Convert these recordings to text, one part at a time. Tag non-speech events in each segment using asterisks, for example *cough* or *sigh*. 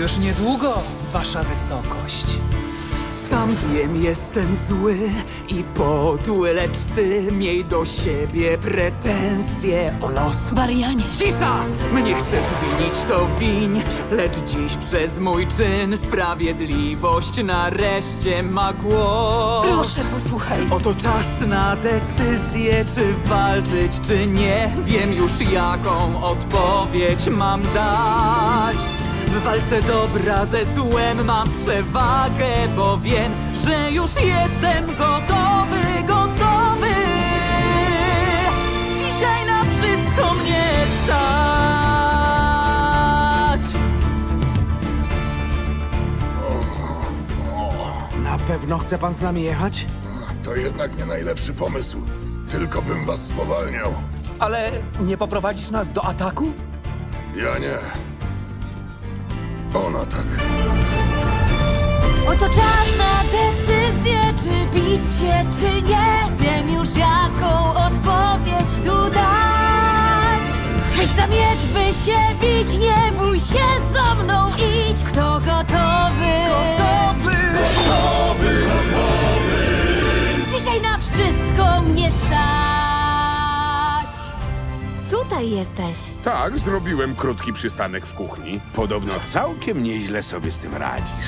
Już niedługo, wasza wysokość. Sam wiem, jestem zły i podły, lecz ty miej do siebie pretensje o los. Barianie, Cisza! Mnie chcesz winić, to wiń, lecz dziś przez mój czyn sprawiedliwość nareszcie ma głos. proszę posłuchaj. Oto czas na decyzję, czy walczyć, czy nie. Wiem już, jaką odpowiedź mam dać. W walce dobra ze złem mam przewagę, bo wiem, że już jestem gotowy, gotowy. Dzisiaj na wszystko mnie stać. Na pewno chce pan z nami jechać? To jednak nie najlepszy pomysł. Tylko bym was spowalniał. Ale nie poprowadzisz nas do ataku? Ja nie. Ona tak. Oto czas na decyzję, czy bić się, czy nie. Wiem już, jaką odpowiedź tu dać. Za miecz, by się bić, nie bój się za mną, idź. Kto? Gotowy! Tutaj jesteś. Tak, zrobiłem krótki przystanek w kuchni. Podobno całkiem nieźle sobie z tym radzisz.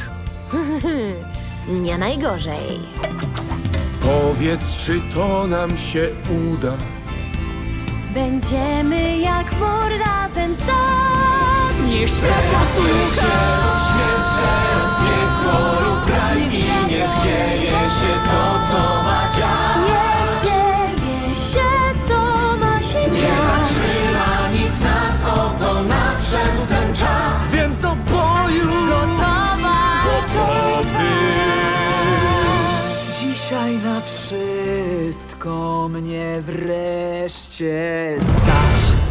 *laughs* Nie najgorzej. Powiedz, czy to nam się uda? Będziemy jak mor razem stać. Niech świat posłucha! Teraz wszystko mnie wreszcie stać.